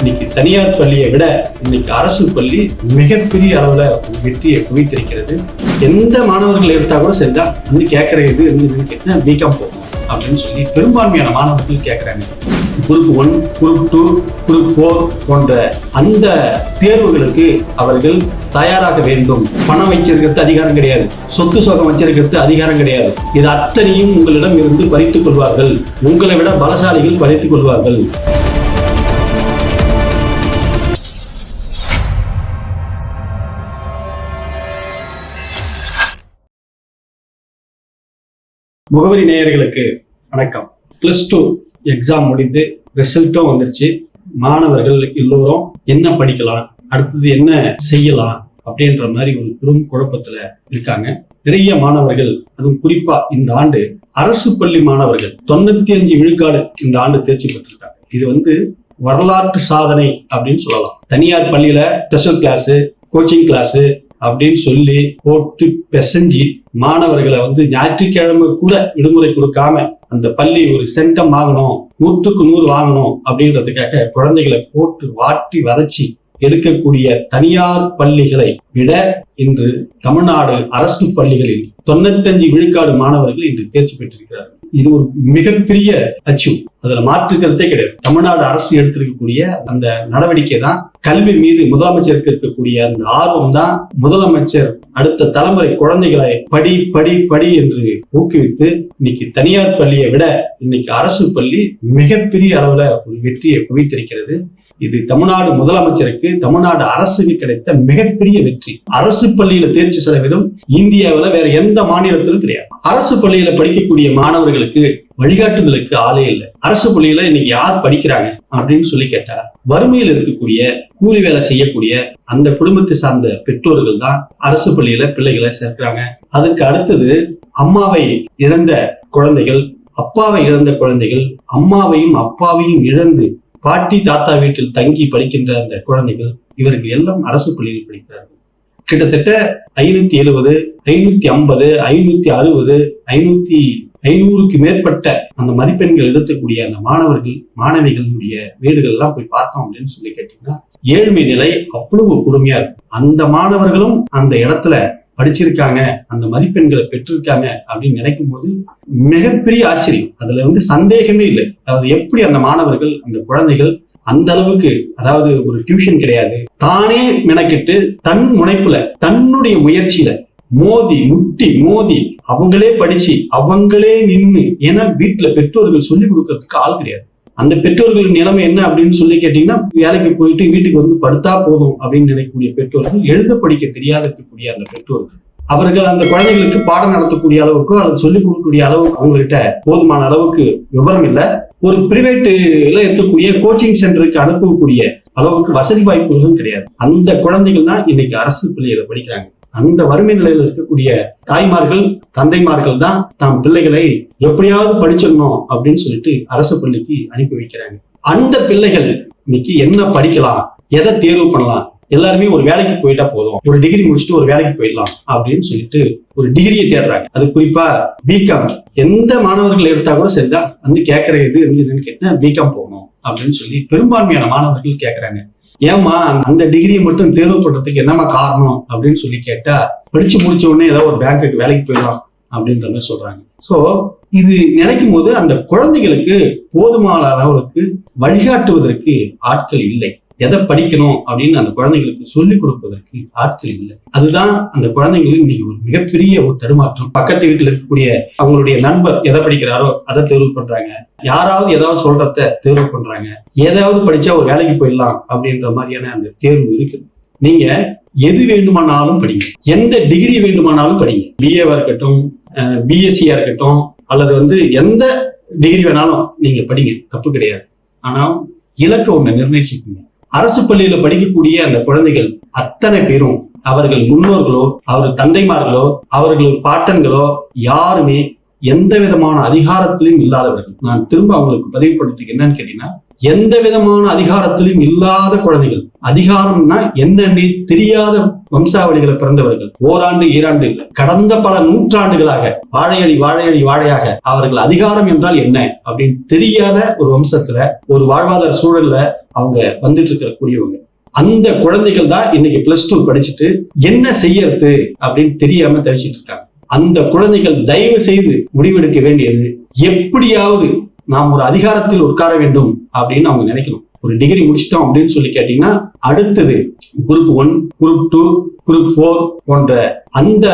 இன்னைக்கு தனியார் பள்ளியை விட இன்னைக்கு அரசு பள்ளி மிகப்பெரிய அளவுல வெற்றியை குவித்திருக்கிறது. எந்த மாணவர்கள் எடுத்தா கூட சரிதா வந்து கேட்கற இது கேட்டா பிகாம் போகும் அப்படின்னு சொல்லி பெரும்பான்மையான மாணவர்கள் கேட்கறாங்க group one group two group four போன்ற அந்த தேர்வுகளுக்கு அவர்கள் தயாராக வேண்டும். பணம் வச்சிருக்கிறது அதிகாரம் கிடையாது. சொத்து சோகம் வச்சிருக்கிறது அதிகாரம் கிடையாது. இது அத்தனையும் உங்களிடம் இருந்து பறித்துக் கொள்வார்கள். உங்களை விட பலசாலிகள் பறித்துக் கொள்வார்கள். முகவரி நேயர்களுக்கு வணக்கம். பிளஸ் டூ எக்ஸாம் முடிந்து ரிசல்ட்டும் வந்துருச்சு. மாணவர்கள் எல்லோரும் என்ன படிக்கலாம் அடுத்தது என்ன செய்யலாம் அப்படின்ற மாதிரி ஒரு பெரும் குழப்பத்துல இருக்காங்க. நிறைய மாணவர்கள் அதுவும் குறிப்பா இந்த ஆண்டு அரசு பள்ளி மாணவர்கள் தொண்ணூத்தி அஞ்சு விழுக்காடு இந்த ஆண்டு தேர்ச்சி பெற்றிருக்காங்க. இது வந்து வரலாற்று சாதனை அப்படின்னு சொல்லலாம். தனியார் பள்ளியில ஸ்பெஷல் கிளாஸ் கோச்சிங் கிளாஸ் அப்படின்னு சொல்லி போட்டு பிசைஞ்சு மாணவர்களை வந்து ஞாயிற்றுக்கிழமை கூட விடுமுறை கொடுக்காம அந்த பள்ளி ஒரு சென்டம் வாங்கணும் நூற்றுக்கு நூறு வாங்கணும் அப்படின்றதுக்காக குழந்தைகளை போட்டு வாட்டி வதச்சி எடுக்கக்கூடிய தனியார் பள்ளிகளை விட இன்று தமிழ்நாடு அரசு பள்ளிகளில் தொண்ணூத்தஞ்சு விழுக்காடு மாணவர்கள் இன்று தேர்ச்சி பெற்றிருக்கிறார்கள். இது ஒரு மிகப்பெரிய அச்சீவ். அதுல மாற்று கருத்தே கிடையாது. தமிழ்நாடு அரசு எடுத்திருக்கக்கூடிய அந்த நடவடிக்கை தான் கல்வி மீது முதலமைச்சருக்கு இருக்கக்கூடிய அந்த ஆர்வம் தான் முதலமைச்சர் அடுத்த தலைமுறை குழந்தைகளை படி படி படி என்று ஊக்குவித்து இன்னைக்கு தனியார் பள்ளியை விட இன்னைக்கு அரசு பள்ளி மிகப்பெரிய அளவுல ஒரு வெற்றியை குவித்திருக்கிறது. இது தமிழ்நாடு முதலமைச்சருக்கு தமிழ்நாடு அரசுக்கு கிடைத்த மிகப்பெரிய வெற்றி. அரசு பள்ளியில தேர்ச்சி சதவீதம் இந்தியாவில் வேற எந்த மாநிலத்திலும் கிடையாது. அரசு பள்ளியில படிக்கக்கூடிய மாணவர்களுக்கு வழிகாட்டுதலுக்கு ஆளே இல்லை. அரசு பள்ளியில இன்னைக்கு யார் படிக்கிறாங்க அப்படின்னு சொல்லி கேட்டா வறுமையில் இருக்கக்கூடிய கூலி வேலை செய்யக்கூடிய அந்த குடும்பத்தை சார்ந்த பெற்றோர்கள் தான் அரசு பள்ளியில பிள்ளைகளை சேர்க்கிறாங்க. அதுக்கு அடுத்தது அம்மாவை இழந்த குழந்தைகள் அப்பாவை இழந்த குழந்தைகள் அம்மாவையும் அப்பாவையும் இழந்து பாட்டி தாத்தா வீட்டில் தங்கி படிக்கின்ற அந்த குழந்தைகள் இவர்கள் எல்லாம் அரசு பள்ளியில் படிக்கிறார்கள். கிட்டத்தட்ட ஐநூத்தி எழுபது ஐநூத்தி ஐம்பது ஐநூத்தி அறுபது ஐநூத்தி ஐநூறுக்கு மேற்பட்ட அந்த மதிப்பெண்கள் எடுக்கக்கூடிய அந்த மாணவர்கள் மாணவிகளுடைய வீடுகள் எல்லாம் போய் பார்த்தோம் அப்படின்னு சொல்லி கேட்டீங்கன்னா ஏழ்மை நிலை அவ்வளவு கொடுமையா இருக்கும். அந்த மாணவர்களும் அந்த இடத்துல படிச்சிருக்காங்க அந்த மதிப்பெண்களை பெற்றிருக்காங்க அப்படின்னு நினைக்கும் போது மிகப்பெரிய ஆச்சரியம். அதுல வந்து சந்தேகமே இல்லை. அதாவது எப்படி அந்த மாணவர்கள் அந்த குழந்தைகள் அந்த அளவுக்கு அதாவது ஒரு டியூஷன் கிடையாது தானே மெனக்கிட்டு தன் முனைப்புல தன்னுடைய முயற்சியில மோதி முட்டி மோதி. அவங்களே படிச்சு அவங்களே நின்னு. ஏன்னா வீட்டுல பெற்றோர்கள் சொல்லி கொடுக்கறதுக்கு ஆள் கிடையாது. அந்த பெற்றோர்கள் நிலைமை என்ன அப்படின்னு சொல்லி கேட்டீங்கன்னா வேலைக்கு போயிட்டு வீட்டுக்கு வந்து படுத்தா போதும் அப்படின்னு நினைக்கக்கூடிய பெற்றோர்கள் எழுத படிக்க தெரியாத இருக்கக்கூடிய அந்த பெற்றோர்கள். அவர்கள் அந்த குழந்தைகளுக்கு பாடம் நடத்தக்கூடிய அளவுக்கோ அல்லது சொல்லிக் கொடுக்கக்கூடிய அளவுக்கு அவங்ககிட்ட போதுமான அளவுக்கு விவரம் இல்லை. ஒரு பிரைவேட்ல இருக்கக்கூடிய கோச்சிங் சென்டருக்கு அனுப்பக்கூடிய அளவுக்கு வசதி வாய்ப்புகளும் கிடையாது. அந்த குழந்தைகள் தான் இன்னைக்கு அரசு பள்ளியில படிக்கிறாங்க. அந்த வறுமை நிலையில இருக்கக்கூடிய தாய்மார்கள் தந்தைமார்கள் தான் தாம் பிள்ளைகளை எப்படியாவது படிச்சிடணும் அப்படின்னு சொல்லிட்டு அரசு பள்ளிக்கு அனுப்பி வைக்கிறாங்க. அந்த பிள்ளைகள் இன்னைக்கு என்ன படிக்கலாம் எதை தேர்வு பண்ணலாம் எல்லாருமே ஒரு வேலைக்கு போயிட்டா போதும். ஒரு டிகிரி முடிச்சுட்டு ஒரு வேலைக்கு போயிடலாம் அப்படின்னு சொல்லிட்டு ஒரு டிகிரியை தேடுறாங்க. அது குறிப்பா பிகாம் எந்த மாணவர்கள் எடுத்தா கூட சரிதான். வந்து கேட்கற இது என்னன்னு கேட்டா பிகாம் போகணும் அப்படின்னு சொல்லி பெரும்பான்மையான மாணவர்கள் கேட்கறாங்க ஏமா அந்த டிகிரியை மட்டும் தேர்வு பண்றதுக்கு என்னமா காரணம்? அப்படின்னு சொல்லி கேட்டா படிச்சு முடிச்ச உடனே ஏதோ ஒரு பேங்க்குக்கு வேலைக்கு போயிடலாம் அப்படின்ற மாதிரி சொல்றாங்க. சோ இது நினைக்கும் போது அந்த குழந்தைகளுக்கு போதுமான அளவுக்கு வழிகாட்டுவதற்கு ஆட்கள் இல்லை. எதை படிக்கணும் அப்படின்னு அந்த குழந்தைங்களுக்கு சொல்லிக் கொடுப்பதற்கு ஆட்கள் இல்லை. அதுதான் அந்த குழந்தைங்களுக்கு இன்னைக்கு ஒரு மிகப்பெரிய ஒரு தடுமாற்றம். பக்கத்து வீட்டில் இருக்கக்கூடிய அவங்களுடைய நண்பர் எதை படிக்கிறாரோ அதை தேர்வு பண்றாங்க. யாராவது ஏதாவது சொல்றத தேர்வு பண்றாங்க. ஏதாவது படிச்சா ஒரு வேலைக்கு போயிடலாம் அப்படின்ற மாதிரியான அந்த தேர்வு இருக்குது. நீங்க எது வேண்டுமானாலும் படிங்க. எந்த டிகிரி வேண்டுமானாலும் படிங்க. பிஏவா இருக்கட்டும் பிஎஸ்சியா இருக்கட்டும் அல்லது வந்து எந்த டிகிரி வேணாலும் நீங்க படிங்க. தப்பு கிடையாது. ஆனா இலக்கை ஒண்ணு நிர்ணயிச்சுக்கோங்க. அரசு பள்ளியில படிக்கக்கூடிய அந்த குழந்தைகள் அத்தனை பேரும் அவர்கள் முன்னோர்களோ அவர்கள் தந்தைமார்களோ அவர்கள் பாட்டன்களோ யாருமே எந்த விதமான அதிகாரத்திலும் இல்லாதவர்கள். நான் திரும்ப அவங்களுக்கு பதிவுபடுத்திக்க என்னன்னு கேட்டீங்கன்னா எந்த விதமான அதிகாரத்திலும் இல்லாத குழந்தைகள். அதிகாரம்னா என்னன்னு தெரியாத வம்சாவளிகளை பிறந்தவர்கள். ஓராண்டு ஈராண்டு இல்லை. கடந்த பல நூற்றாண்டுகளாக வாழையடி வாழையடி வாழையாக அவர்கள் அதிகாரம் என்றால் என்ன அப்படின்னு தெரியாத ஒரு வம்சத்துல ஒரு வாழ்வாதார சூழல்ல அவங்க வந்துட்டு இருக்கக்கூடியவங்க அந்த குழந்தைகள் தான் இன்னைக்கு பிளஸ் டூ படிச்சுட்டு என்ன செய்யறது அப்படின்னு தெரியாம தவிச்சிட்டு இருக்காங்க. அந்த குழந்தைகள் தயவு செய்து முடிவெடுக்க வேண்டியது எப்படியாவது நாம் ஒரு அதிகாரத்தில் உட்கார வேண்டும் அப்படின்னு அவங்க நினைக்கணும். ஒரு டிகிரி முடிச்சிட்டோம் அப்படின்னு சொல்லி கேட்டீங்கன்னா அடுத்தது group one group two group four போன்ற அந்த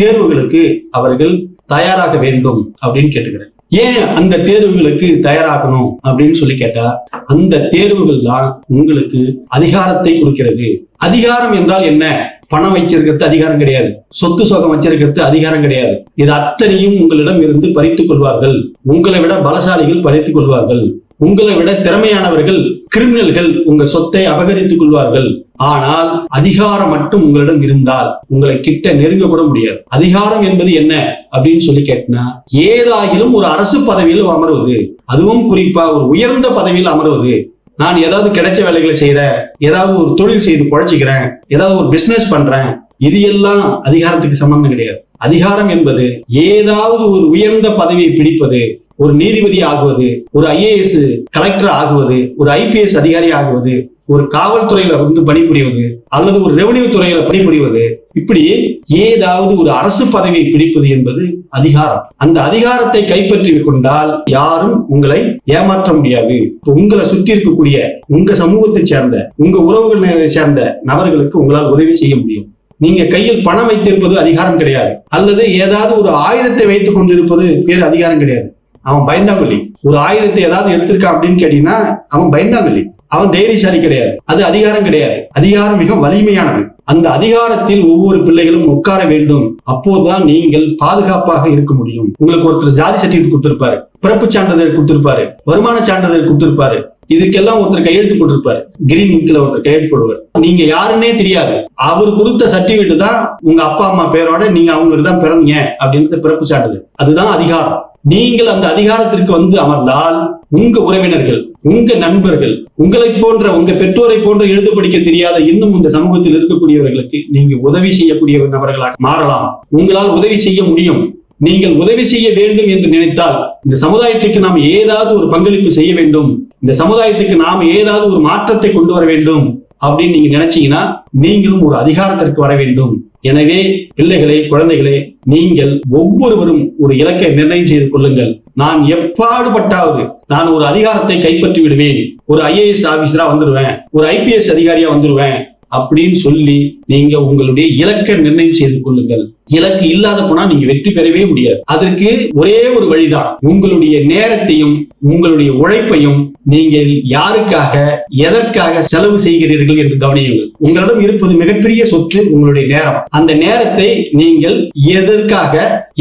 தேர்வுகளுக்கு அவர்கள் தயாராக வேண்டும் அப்படின்னு கேட்டுக்கிறேன். ஏன் அந்த தேர்வுகளுக்கு தயாராகணும் அப்படின்னு சொல்லி கேட்டா அந்த தேர்வுகள் தான் உங்களுக்கு அதிகாரத்தை கொடுக்கிறது. அதிகாரம் என்றால் என்ன? பணம் வச்சிருக்கிறது அதிகாரம் கிடையாது. சொத்து சுகம் வச்சிருக்கிறது அதிகாரம் கிடையாது. இது அத்தனையும் உங்களிடம் இருந்து பறித்துக் கொள்வார்கள். உங்களை விட பலசாலிகள் பறித்துக் கொள்வார்கள். உங்களை விட திறமையானவர்கள் கிரிமினல்கள் உங்க சொத்தை அபகரித்துக் கொள்வார்கள். ஆனால் அதிகாரம் மட்டும் உங்களிடம் இருந்தால் உங்களை கிட்ட நெருங்க கூட முடியாது. அதிகாரம் என்பது என்ன அப்படின்னு சொல்லி கேட்டினா ஏதாகிலும் ஒரு அரசு பதவியில் அமர்வது அதுவும் குறிப்பா ஒரு உயர்ந்த பதவியில் அமர்வது. நான் ஏதாவது கிடைச்ச வேலைகளை செய்யறேன் ஏதாவது ஒரு தொழில் செய்து குழைச்சிக்கிறேன் ஏதாவது ஒரு பிசினஸ் பண்றேன் இது எல்லாம் அதிகாரத்துக்கு சம்பந்தம் கிடையாது. அதிகாரம் என்பது ஏதாவது ஒரு உயர்ந்த பதவியை பிடிப்பது ஒரு நீதிபதி ஆகுவது ஒரு ஐஏஎஸ் கலெக்டர் ஆகுவது ஒரு ஐபிஎஸ் அதிகாரி ஆகுவது ஒரு காவல்துறையில வந்து பணிபுரிவது அல்லது ஒரு ரெவன்யூ துறையில பணிபுரிவது இப்படி ஏதாவது ஒரு அரசு பதவியை பிடிப்பது என்பது அதிகாரம். அந்த அதிகாரத்தை கைப்பற்றி கொண்டால் யாரும் உங்களை ஏமாற்ற முடியாது. உங்களை சுற்றி இருக்கக்கூடிய உங்க சமூகத்தை சேர்ந்த உங்க உறவுகளை சேர்ந்த நபர்களுக்கு உங்களால் உதவி செய்ய முடியும். நீங்க கையில் பணம் வைத்திருப்பது அதிகாரம் கிடையாது. அல்லது ஏதாவது ஒரு ஆயுதத்தை வைத்துக் கொண்டிருப்பது பேர் அதிகாரம் கிடையாது. அவன் பயந்தாங்கொல்லி. ஒரு ஆயுதத்தை ஏதாவது எடுத்திருக்கான் அப்படின்னு கேட்டீங்கன்னா அவன் பயந்தாங்கொல்லி. அவன் தைரியசாலி கிடையாது. அது அதிகாரம் கிடையாது. அதிகாரம் மிக வலிமையானது. அந்த அதிகாரத்தில் ஒவ்வொரு பிள்ளைகளும் உட்கார வேண்டும். அப்போதுதான் நீங்கள் பாதுகாப்பாக இருக்க முடியும். உங்களுக்கு ஒருத்தர் ஜாதி சர்டிபிகேட் கொடுத்திருப்பாரு. பிறப்பு சான்றிதழ் கொடுத்திருப்பாரு. வருமான சான்றிதழ் கொடுத்திருப்பாரு. இதுக்கெல்லாம் ஒருத்தர் கையெழுத்து போட்டிருப்பாரு. கிரீன் இங்க்ல ஒருத்தர் கையெழுத்து போடுவார். நீங்க யாருன்னே தெரியாது. அவர் கொடுத்த சர்டிபிகேட் தான் உங்க அப்பா அம்மா பேரோட நீங்க அவங்களுக்கு தான் பிறந்தீங்க அப்படின்றது பிறப்பு சான்றிதழ். அதுதான் அதிகாரம். நீங்கள் அந்த அதிகாரத்திற்கு வந்து அமர்ந்தால் உங்க உறவினர்கள் உங்க நண்பர்கள் உங்களை போன்ற உங்க பெற்றோரை போன்ற எழுத படிக்க தெரியாத இன்னும் இந்த சமூகத்தில் இருக்கக்கூடியவர்களுக்கு நீங்க உதவி செய்யக்கூடிய நபர்களாக மாறலாம். உங்களால் உதவி செய்ய முடியும். நீங்கள் உதவி செய்ய வேண்டும் என்று நினைத்தால் இந்த சமுதாயத்துக்கு நாம் ஏதாவது ஒரு பங்களிப்பு செய்ய வேண்டும். இந்த சமுதாயத்துக்கு நாம் ஏதாவது ஒரு மாற்றத்தை கொண்டு வர வேண்டும். அப்படின்னு நீங்க நினைச்சீங்கன்னா நீங்களும் ஒரு அதிகாரத்திற்கு வர வேண்டும். எனவே பிள்ளைகளே குழந்தைகளே நீங்கள் ஒவ்வொருவரும் ஒரு இலக்கை நிர்ணயம் செய்து கொள்ளுங்கள். நான் எப்பாடுபட்டாவது நான் ஒரு அதிகாரத்தை கைப்பற்றி விடுவேன். ஒரு ஐஏஎஸ் ஆபீசரா வந்துருவேன். ஒரு ஐபிஎஸ் அதிகாரியா வந்துருவேன். அப்படின்னு சொல்லி நீங்க உங்களுடைய இலக்கை நிர்ணயம் செய்து கொள்ளுங்கள். இலக்கு இல்லாத போனா நீங்க வெற்றி பெறவே முடியாது. அதற்கு ஒரே ஒரு வழிதான். உங்களுடைய நேரத்தையும் உங்களுடைய உழைப்பையும் நீங்கள் யாருக்காக எதற்காக செலவு செய்கிறீர்கள் என்று கவனியுங்கள். உங்களிடம் இருப்பது மிகப்பெரிய சொத்து உங்களுடைய நேரம். அந்த நேரத்தை நீங்கள் எதற்காக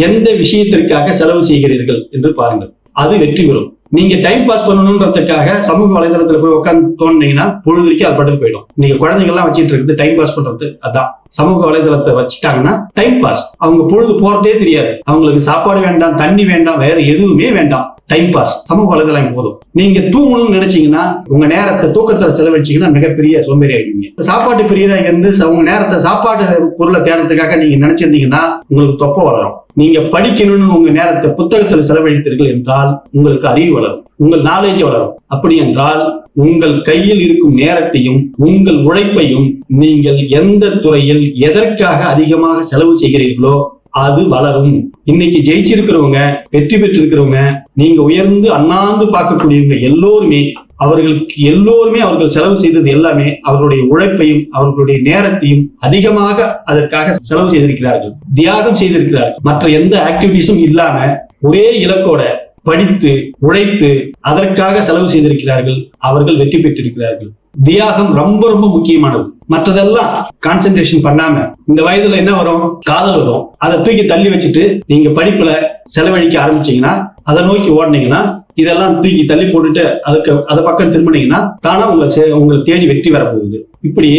எந்த விஷயத்திற்காக செலவு செய்கிறீர்கள் என்று பாருங்கள். அது வெற்றி பெறும். நீங்க டைம் பாஸ் பண்ணணுன்றதுக்காக சமூக வலைதளத்துல போய் உட்காந்து தோணுனீங்கன்னா பொழுதுக்கு அது பட்டு போயிடும். நீங்க குழந்தைங்க எல்லாம் வச்சிட்டு இருக்குது டைம் பாஸ் பண்றது அதான். சமூக வலைதளத்தை வச்சுட்டாங்கன்னா டைம் பாஸ் அவங்க பொழுது போறதே தெரியாது. அவங்களுக்கு சாப்பாடு வேண்டாம் தண்ணி வேண்டாம் வேற எதுவுமே வேண்டாம். டைம் பாஸ் சமூக வலைதளம் போதும். நீங்க தூங்கணும்னு நினைச்சீங்கன்னா உங்க நேரத்தை தூக்கத்துல செலவழிச்சீங்கன்னா மிகப்பெரிய சோம்பேறி ஆகிடுவீங்க சாப்பாட்டு பிரியதா இருந்து உங்க நேரத்தை சாப்பாடு பொருளை தேடுறதுக்காக நீங்க நினைச்சிருந்தீங்கன்னா உங்களுக்கு தொப்பை வளரும். நீங்க படிக்கணும்னு உங்க நேரத்தை புத்தகத்தில் செலவழித்தீர்கள் என்றால் உங்களுக்கு அறிவு வளரும் உங்கள் நாலேஜ் வளரும். அப்படி என்றால் உங்கள் கையில் இருக்கும் நேரத்தையும் உங்கள் உழைப்பையும் நீங்கள் எந்த துறையில் எதற்காக அதிகமாக செலவு செய்கிறீர்களோ அது வளரும். இன்னைக்கு ஜெயிச்சிருக்கிறவங்க வெற்றி பெற்றிருக்கிறவங்க நீங்க உயர்ந்து அண்ணாந்து பார்க்கக்கூடியவங்க எல்லோருமே அவர்களுக்கு எல்லோருமே அவர்கள் செலவு செய்தது எல்லாமே அவர்களுடைய உழைப்பையும் அவர்களுடைய நேரத்தையும் அதிகமாக அதற்காக செலவு செய்திருக்கிறார்கள் தியாகம் செய்திருக்கிறார்கள். மற்ற எந்த ஆக்டிவிட்டிஸும் இல்லாம ஒரே இலக்கோட படித்து உழைத்து அதற்காக செலவு செய்திருக்கிறார்கள். அவர்கள் வெற்றி பெற்றிருக்கிறார்கள். தியாகம் ரொம்ப ரொம்ப முக்கியமானது. மற்றதெல்லாம் கான்சென்ட்ரேஷன் பண்ணாம இந்த வயதுல என்ன வரும்? காதல் வரும். அதை தூக்கி தள்ளி வச்சுட்டு நீங்க படிப்புல செலவழிக்க ஆரம்பிச்சீங்கன்னா அதை நோக்கி ஓடுனீங்கன்னா இதெல்லாம் தூக்கி தள்ளி போட்டுட்டு அதுக்கு அதை பக்கம் திரும்பினீங்கன்னா தானா உங்களை உங்களை தேடி வெற்றி வரப்போகுது. இப்படி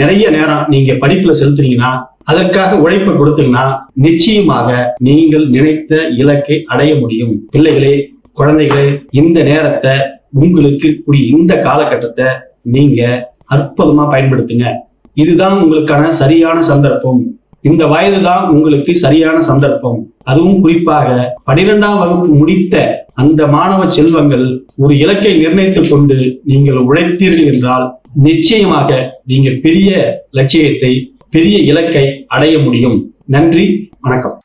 நிறைய நேரம் நீங்க படிப்புல செலுத்துறீங்கன்னா அதற்காக உழைப்பை கொடுத்தீங்கன்னா நிச்சயமாக நீங்கள் நினைத்த இலக்கை அடைய முடியும். பிள்ளைகளே குழந்தைகளே இந்த நேரத்தை உங்களுக்கு கூடிய இந்த காலகட்டத்தை நீங்க அற்புதமா பயன்படுத்துங்க. இதுதான் உங்களுக்கான சரியான சந்தர்ப்பம். இந்த வயது தான் உங்களுக்கு சரியான சந்தர்ப்பம். அதுவும் குறிப்பாக பனிரெண்டாம் வகுப்பு முடித்த அந்த மாணவ செல்வங்கள் ஒரு இலக்கை நிர்ணயித்துக் கொண்டு நீங்கள் உழைத்தீர்கள் என்றால் நிச்சயமாக நீங்கள் பெரிய லட்சியத்தை பெரிய இலக்கை அடைய முடியும். நன்றி வணக்கம்.